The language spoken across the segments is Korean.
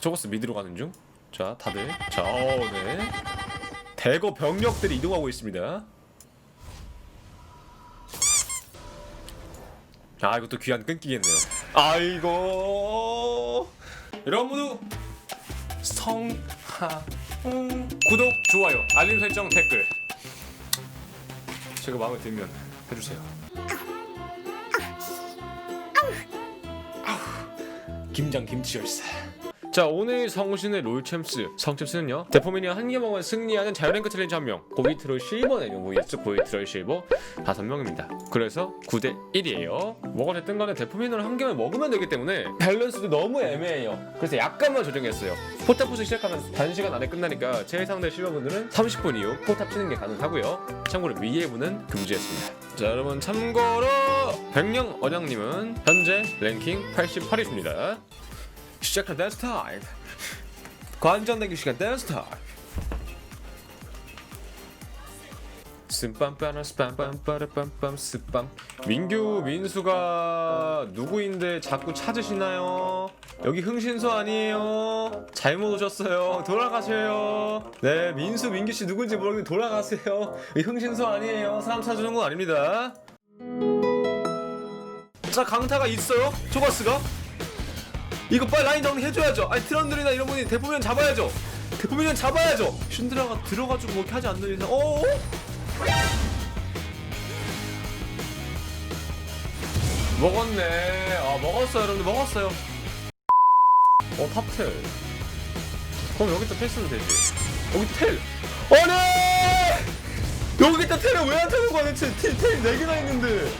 저거스 미드로 가는 중. 자, 다들. 자, 어, 네. 대거 병력들이 이동하고 있습니다. 아, 이것도 귀한 끊기겠네요. 아이고. 여러분 모두 성하 음, 구독, 좋아요, 알림 설정, 댓글. 제가 마음에 들면 해주세요. 김장 김치 열사. 자 오늘 성신의 롤챔스. 성챔스는요 데포미니아 한개 먹으면 승리하는 자유랭크 챌린지 한명. 고비트롤 실버 4명 vs 고비트롤 실버 5명입니다. 그래서 9대 1이에요. 뭐가 됐든 간에 데포미니아를 한 개만 먹으면 되기 때문에 밸런스도 너무 애매해요. 그래서 약간만 조정했어요. 포탑부스 시작하면 단시간 안에 끝나니까 제 상대 실버분들은 30분 이후 포탑 치는 게 가능하고요. 참고로 위에 분은 금지했습니다. 자 여러분 참고로 백령 어장님은 현재 랭킹 88위입니다 시작한 댄스 타임 관전되기 시간 댄스 타임 스빰빠라 스빰빰빠라빰빰 스빰 민규 민수가 누구인데 자꾸 찾으시나요? 여기 흥신소 아니에요? 잘못 오셨어요 돌아가세요 네 민수 민규씨 누군지 모르겠는데 돌아가세요 이 흥신소 아니에요 사람 찾으는 건 아닙니다 자 강타가 있어요? 조가스가? 이거 빨리 라인 정리 해줘야죠. 아니 트런들이나 이런 분이 대포면 잡아야죠. 대포면 잡아야죠. 슌드라가 들어가지고 뭐 이렇게 하지 않는 이상, 어? 먹었네. 아 먹었어요, 여러분들 먹었어요. 어 탑텔. 그럼 여기다 텔 쓰면 되지. 여기 텔. 아니! 여기다 텔을 왜 안 타는 거야 대체? 텔, 텔 4개나 있는데.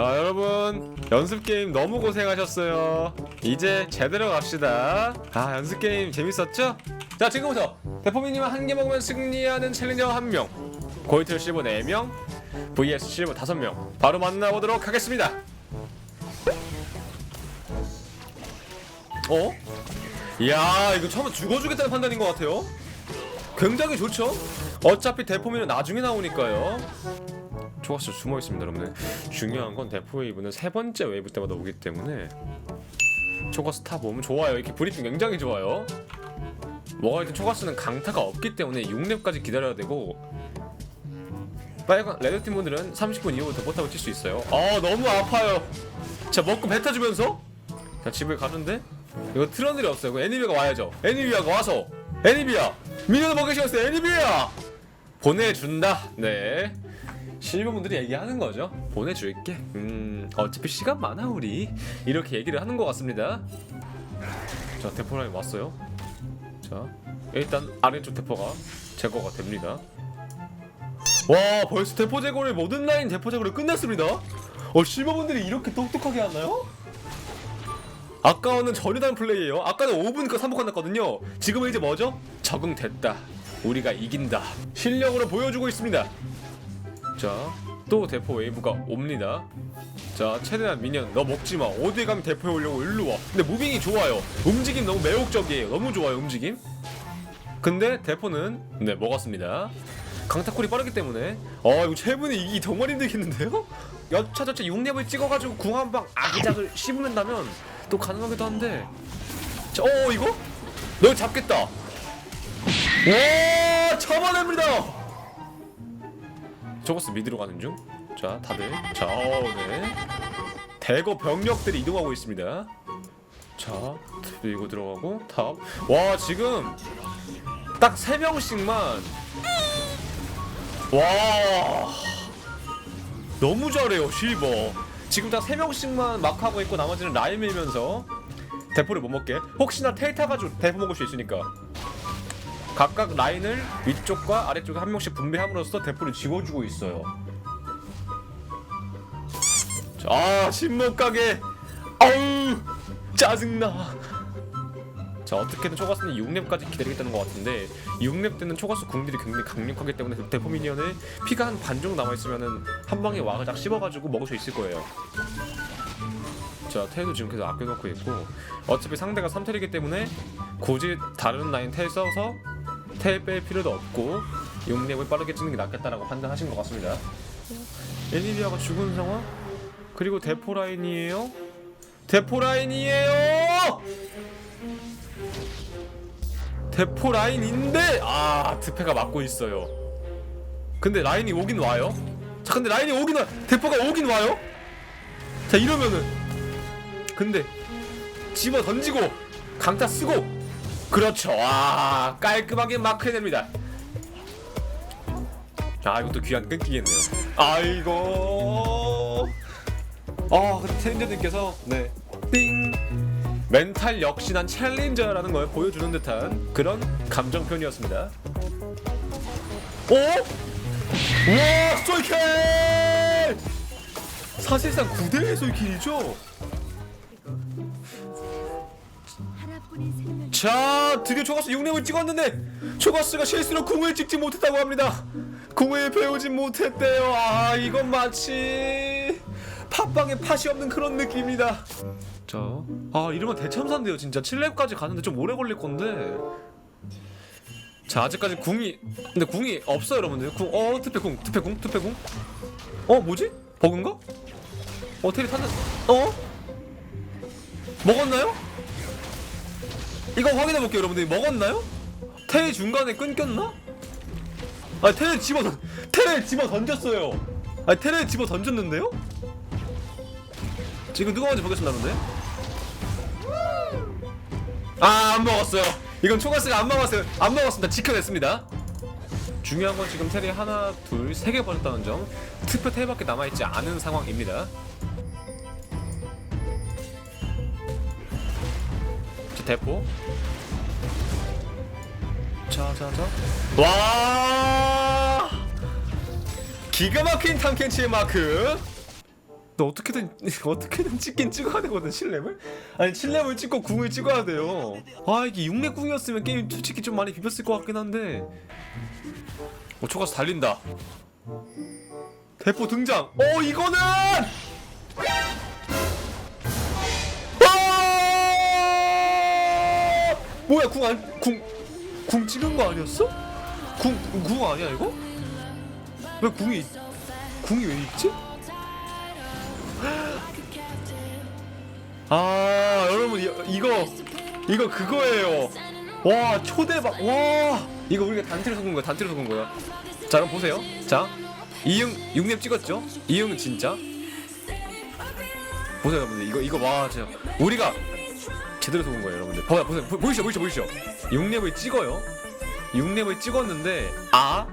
아 여러분 연습 게임 너무 고생하셨어요. 이제 제대로 갑시다. 아 연습 게임 재밌었죠? 자 지금부터 대포미님은 한 개 먹으면 승리하는 챌린저 한 명, 고이틀 실버 4 명, vs 실버 5 명. 바로 만나보도록 하겠습니다. 어? 이야 이거 처음에 죽어주겠다는 판단인 것 같아요. 굉장히 좋죠? 어차피 대포미는 나중에 나오니까요. 좋았어 숨어 있습니다 여러분들. 중요한 건 대포 웨이브는 세 번째 웨이브 때마다 오기 때문에 초가스 탑 오면 좋아요. 이렇게 브리핑 굉장히 좋아요. 뭐가 있든 초가스는 강타가 없기 때문에 6렙까지 기다려야 되고 빨간 레드팀 분들은 30분 이후부터 포탑을 칠 수 있어요. 아 너무 아파요. 자 먹고 뱉어 주면서? 자 집을 가는데? 이거 트런들이 없어요. 그 애니비아가 와야죠. 애니비아가 와서. 애니비아! 미니언 먹기 싫었어요. 애니비아! 보내준다. 네 실버분들이 얘기하는 거죠. 보내줄게. 음, 어차피 시간 많아 우리. 이렇게 얘기를 하는 것 같습니다. 자, 대포라인 왔어요. 자, 일단 아래쪽 대포가 제거가 됩니다. 와, 벌써 대포 제거를 모든 라인 대포 제거를 끝냈습니다. 어, 실버분들이 이렇게 똑똑하게 하나요? 아까는 전혀 다른 플레이예요. 아까는 5분니까 3분 끝났거든요. 지금은 이제 뭐죠? 적응됐다. 우리가 이긴다. 실력으로 보여주고 있습니다. 자, 또 대포 웨이브가 옵니다. 자, 최대한 미니언 너 먹지 마. 어디 가면 대포에 오려고 일로 와. 근데 무빙이 좋아요. 움직임 너무 매혹적이에요. 너무 좋아요, 움직임. 근데 대포는 네, 먹었습니다. 강타콜이 빠르기 때문에 아, 이거 최분이 이기 정말 힘들겠는데요? 여차 저차 6렙을 찍어가지고 궁 한방 아기작을 씹는다면 또 가능하기도 한데 자, 어, 이거? 너 잡겠다. 와, 잡아냅니다. 저거스 미드로 가는 중. 자, 다들. 자, 어, 네. 대거 병력들이 이동하고 있습니다. 자, 밀고 들어가고 탑. 와, 지금 딱 세 명씩만. 와. 너무 잘해요, 실버. 지금 딱세 명씩만 막 하고 있고 나머지는 라인 밀면서 대포를 못 먹게. 혹시나 텔 타가지고 대포 먹을 수 있으니까. 각각 라인을 위쪽과 아래쪽에 한 명씩 분배함으로써 대포를 지워주고 있어요. 자, 아 신목 가게. 아우 짜증나. 자 어떻게든 초가스는 6렙까지 기다리겠다는 것 같은데 6렙 때는 초가스 궁들이 굉장히 강력하기 때문에 대포 미니언을 피가 한 반 정도 남아 있으면은 한 방에 와그작 씹어가지고 먹을 수 있을 거예요. 자 텔도 지금 계속 아껴놓고 있고 어차피 상대가 3텔이기 때문에 굳이 다른 라인 텔 써서 텔뺄 필요도 없고 용렙을 빠르게 찍는 게 낫겠다라고 판단하신 것 같습니다. 애니비아가 죽은 상황? 그리고 대포 라인이에요? 대포 라인이에요! 대포 라인인데 아 드페가 막고 있어요. 근데 라인이 오긴 와요. 자 근데 라인이 오긴 와 대포가 오긴 와요. 자 이러면은 근데 집어 던지고 강타 쓰고 그렇죠. 아 깔끔하게 마크 해냅니다. 아 이것도 귀한 끊기겠네요. 아이고. 아 근데 챌린저님께서 네. 띵. 멘탈 역시 난 챌린저라는 걸 보여주는 듯한 그런 감정 표현이었습니다. 오? 우와 스토이킬! 사실상 9대1 스토이킬이죠? 자 드디어 초가스 6렙을 찍었는데 초가스가 실수로 궁을 찍지 못했다고 합니다. 궁을 배우지 못했대요. 아 이건 마치 팟빵에 팥이 없는 그런 느낌이다. 자 아 이러면 대참사인데요 진짜. 7렙까지 가는데 좀 오래 걸릴 건데. 자 아직까지 궁이 근데 궁이 없어요 여러분들. 궁어 투패 궁 투패 궁 투패 궁 어 뭐지? 버그인가? 어 테리 탔는 어? 먹었나요? 이거 확인해 볼게요, 여러분들. 먹었나요? 테 중간에 끊겼나? 아, 테를 집어 던 테를 집어 던졌어요. 아, 테를 집어 던졌는데요? 지금 누가 먼저 보겠습니다, 여러분들. 아, 안 먹었어요. 이건 초가스가 안 먹었어요. 안 먹었습니다. 지켜냈습니다. 중요한 건 지금 테리 하나, 둘, 세 개 버렸다는 점. 트프 테밖에 남아있지 않은 상황입니다. 대포. 자, 자, 자. 와! 기가 막힌 탐켄치의 마크. 너 어떻게든 어떻게든 찍긴 찍어야 되거든 7렙을? 아니 7렙을 찍고 궁을 찍어야 돼요. 아 이게 6렙 궁이었으면 게임 솔직히 좀 많이 비볐을 것 같긴 한데. 어 초가스 달린다. 대포 등장. 어 이거는 뭐야 궁 안 궁 궁 찍은 거 아니었어? 궁 궁 아니야 이거? 왜 궁이 궁이 왜 있지? 아 여러분 이, 이거 이거 그거예요. 와 초대박 와 이거 우리가 단체로 속은 거야 단체로 속은 거야. 자 그럼 보세요. 자 이응 6렙 찍었죠? 이응 진짜 보세요 여러분들 이거 이거 와 진짜 우리가 제대로 속은 거예요 여러분들. 봐 보세요. 보- 보이시죠? 보이시죠? 보이시죠? 6렙을 찍어요. 6렙을 찍었는데 아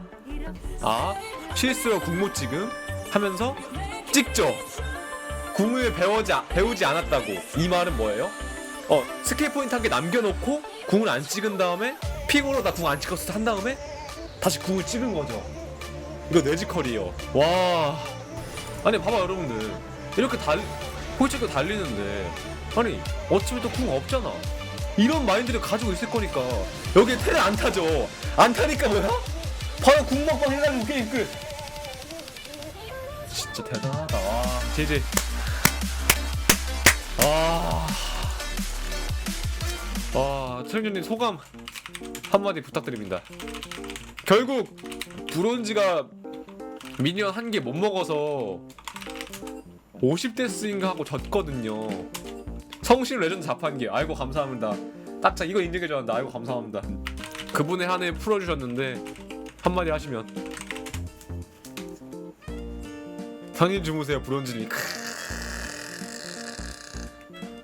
아 실수로 궁못 찍음 하면서 찍죠. 궁을 배우지, 아- 배우지 않았다고. 이 말은 뭐예요? 어 스킬 포인트 한 개 남겨놓고 궁을 안 찍은 다음에 픽으로 나 궁 안 찍었어 한 다음에 다시 궁을 찍은 거죠. 이거 뇌지컬이요. 와. 아니 봐봐 여러분들. 이렇게 달 홀찍고 달리는데 아니 어차피 또 궁 없잖아 이런 마인드를 가지고 있을 거니까 여기에 테레 안 타죠 안 타니까 뭐야? 바로 궁 먹방 해가지고 게임 끝 진짜 대단하다 와 제제 아. 와, 트랙님 소감 한마디 부탁드립니다. 결국 브론즈가 미니언 한 개 못 먹어서 50데스인가 하고 졌거든요. 성실 레전드 자판기. 아이고 감사합니다. 딱자 이거 인증해 주셨는데 아이고 감사합니다. 그분의 한 해 풀어 주셨는데 한마디 하시면 편히 주무세요 브론즈님.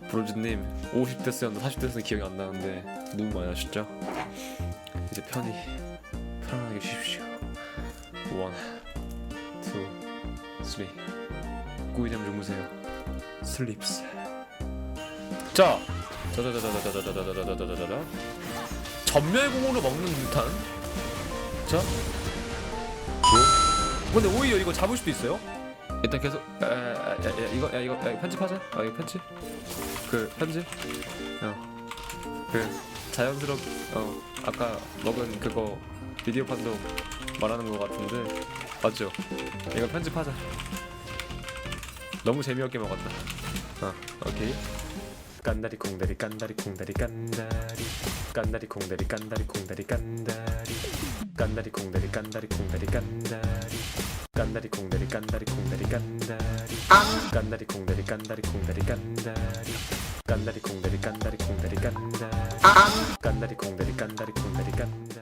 브로즈님 50대였는데 40대였는데 기억이 안 나는데 너무 많이 하셨죠? 이제 편히 편안하게 쉬십시오 원, 투, 쓰 리 꾸이잠 주무세요. 슬립스. 자 자자자자자자자자자자자자자 전멸공으로 먹는 듯한. 자. 뭐? 근데 오히려 이거 잡을 수도 있어요? 일단 계속 야, 야, 야, 야, 이거 야 이거 야, 편집하자. 아 이거 편집. 그 편집. 어 그 자연스럽 어 아까 먹은 그거 비디오 판도 말하는 거 같은데. 맞죠? 이거 편집하자 너무 재미없게 먹었다 어 오케이 깐다리 콩다리 깐다리 콩다리 깐다리 깐다리 콩다리 깐다리 콩다리 깐다리 깐다리 콩다리 깐다리 콩다리 깐다리 깐다리 콩다리 깐다리 콩다리 깐다리 깐다리 콩다리 깐다리 콩다리 깐다리 깐다리 콩다리 깐다리 콩다리 깐다리 깐다리 콩다리 깐다리 콩다리 깐